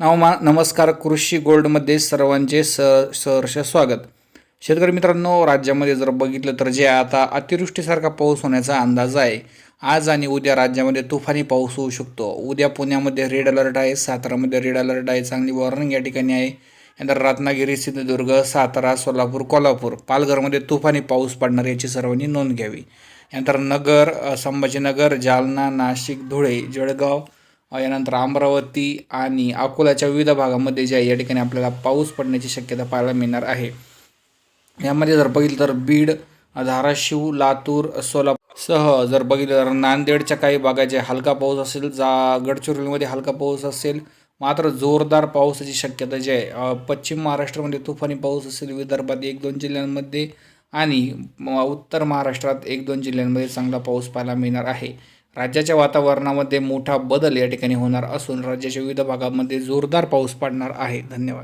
नवमा नमस्कार कृषी गोल्डमध्ये सर्वांचे स सहर्ष स्वागत. शेतकरी मित्रांनो राज्यामध्ये जर बघितलं तर जे आता अतिवृष्टीसारखा पाऊस होण्याचा अंदाज आहे आज आणि उद्या राज्यामध्ये तुफानी पाऊस होऊ शकतो. उद्या पुण्यामध्ये रेड अलर्ट आहे सातारामध्ये रेड अलर्ट आहे चांगली वॉर्निंग या ठिकाणी आहे. नंतर रत्नागिरी सिंधुदुर्ग सातारा सोलापूर कोल्हापूर पालघरमध्ये तुफानी पाऊस पडणार याची सर्वांनी नोंद घ्यावी. यानंतर नगर संभाजीनगर जालना नाशिक धुळे जळगाव यानंतर अमरावती आणि अकोल्याच्या विविध भागामध्ये जे आहे या ठिकाणी आपल्याला पाऊस पडण्याची शक्यता पाहायला मिळणार आहे. यामध्ये जर बघितलं तर बीड धाराशिव लातूर सह जर बघितलं तर नांदेडच्या काही भागाचे हलका पाऊस असेल जा गडचिरोलीमध्ये हलका पाऊस असेल मात्र जोरदार पावसाची शक्यता जी आहे पश्चिम महाराष्ट्रामध्ये तुफानी पाऊस असेल विदर्भात एक दोन जिल्ह्यांमध्ये आणि उत्तर महाराष्ट्रात एक दोन जिल्ह्यांमध्ये चांगला पाऊस पाहायला मिळणार आहे. राज्याच्या वातावरणामध्ये मोठा बदल या ठिकाणी होणार असून राज्याच्या विविध भागामध्ये जोरदार पाऊस पडणार आहे. धन्यवाद.